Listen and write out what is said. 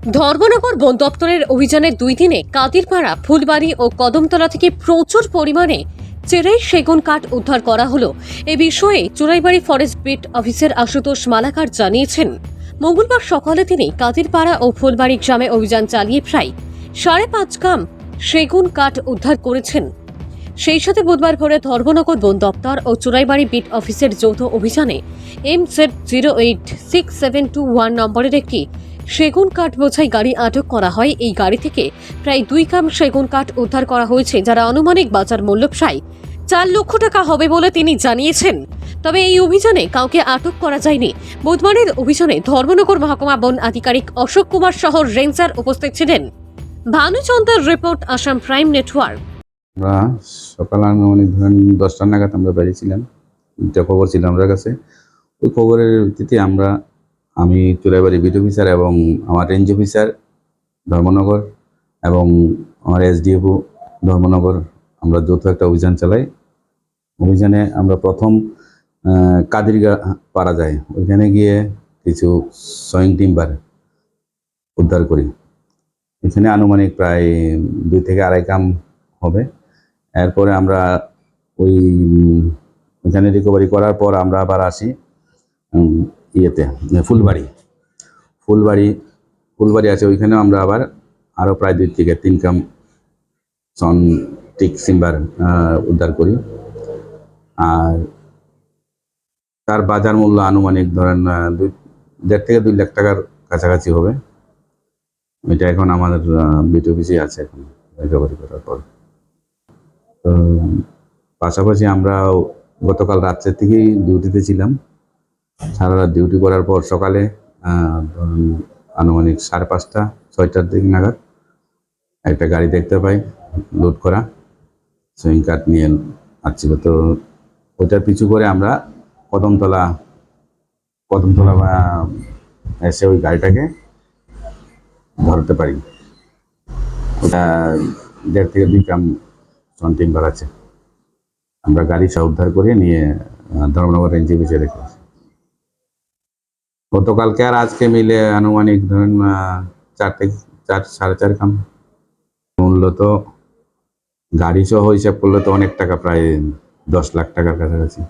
ধর্মনগর বন দপ্তরের অভিযানের দুই দিনে কাদিরপাড়া, ফুলবাড়ি ও কদমতলা থেকে প্রচুর পরিমাণে চেরাই সেগুন কাঠ উদ্ধার করা হলো। এ বিষয়ে Churaibari forest beat officer Ashutosh Malakar জানিয়েছেন। মঙ্গলবার সকালে তিনি কাদিরপাড়া ও ফুলবাড়ি গ্রামে অভিযান চালিয়ে প্রায় সাড়ে পাঁচ গ্রাম সেগুন কাঠ উদ্ধার করেছেন। সেই সাথে বুধবার ভোরে ধর্মনগর বন দপ্তর ও চুরাইবাড়ি বিট অফিসের যৌথ অভিযানে M Z zero eight six seven two one নম্বরের একটি সেগুন কাঠ বোঝাই গাড়ি আটক করা হয়। এই গাড়ি থেকে প্রায় দুই কাম সেগুন কাঠ উদ্ধার করা হয়েছে, যারা আনুমানিক বাজার মূল্য প্রায় চার লক্ষ টাকা হবে বলে তিনি জানিয়েছেন। তবে এই অভিযানে কাউকে আটক করা যায়নি। বুধবারের অভিযানে ধর্মনগর মহকুমা বন আধিকারিক অশোক কুমার সহ রেঞ্জার উপস্থিত ছিলেন। ভানুচন্দ্রের রিপোর্ট, আসাম প্রাইম নেটওয়ার্ক। আমরা সকাল আনুমানিক ধরেন দশটা নাগাদ আমরা বেরিয়েছিলাম। একটা খবর ছিল আমার কাছে। ওই খবরের ভিত্তিতে আমরা আমি চুরাইবাড়ি বিট অফিসার এবং আমার রেঞ্জ অফিসার ধর্মনগর এবং আমার এসডিএফও ধর্মনগর, আমরা যৌথ একটা অভিযান চালাই। অভিযানে আমরা প্রথম কাদিরগা পারা যায়। ওইখানে গিয়ে কিছু সয়িং টিম্বার উদ্ধার করি। এখানে আনুমানিক প্রায় দুই থেকে আড়াই কাম হবে। এরপরে আমরা ওই ওইখানে রিকভারি করার পর আমরা আবার আসি। ইয়েতে ফুলবাড়ি। ফুলবাড়ি ফুলবাড়ি আছে ওইখানেও আমরা আবার আরও প্রায় দুই থেকে তিন কাম সন টিক সিম্বার উদ্ধার করি। আর তার বাজার মূল্য আনুমানিক ধরেন দুই, দেড় থেকে দুই লাখ টাকার কাছাকাছি হবে। এটা এখন আমাদের বিট অফিসে আছে এখন রিকভারি করার পর। পাশাপাশি আমরা গতকাল রাত্রের থেকেই ডিউটিতে ছিলাম। সারা রাত ডিউটি করার পর সকালে আনুমানিক সাড়ে পাঁচটা, ছয়টার দিক নাগাদ একটা গাড়ি দেখতে পাই লোড করা, সুইং কাঠ নিয়ে আসছিল তো ওটার পিছু করে আমরা কদমতলা কদমতলা বা এসে ওই গাড়িটাকে ধরতে পারি। ওটা দেড় থেকে দুই কাম সন্টিং আছে আমরা গাড়ি সহ উদ্ধার করে নিয়ে ধর্মনগর রেঞ্জে বেঁচে রেখেছি গতকালকে আর আজকে মিলে আনুমানিক ধরেন চার থেকে চার, সাড়ে চার কাম। মূল্য তো গাড়ি সহ হিসাব করলে তো অনেক টাকা, প্রায় দশ লাখ টাকার কাছাকাছি।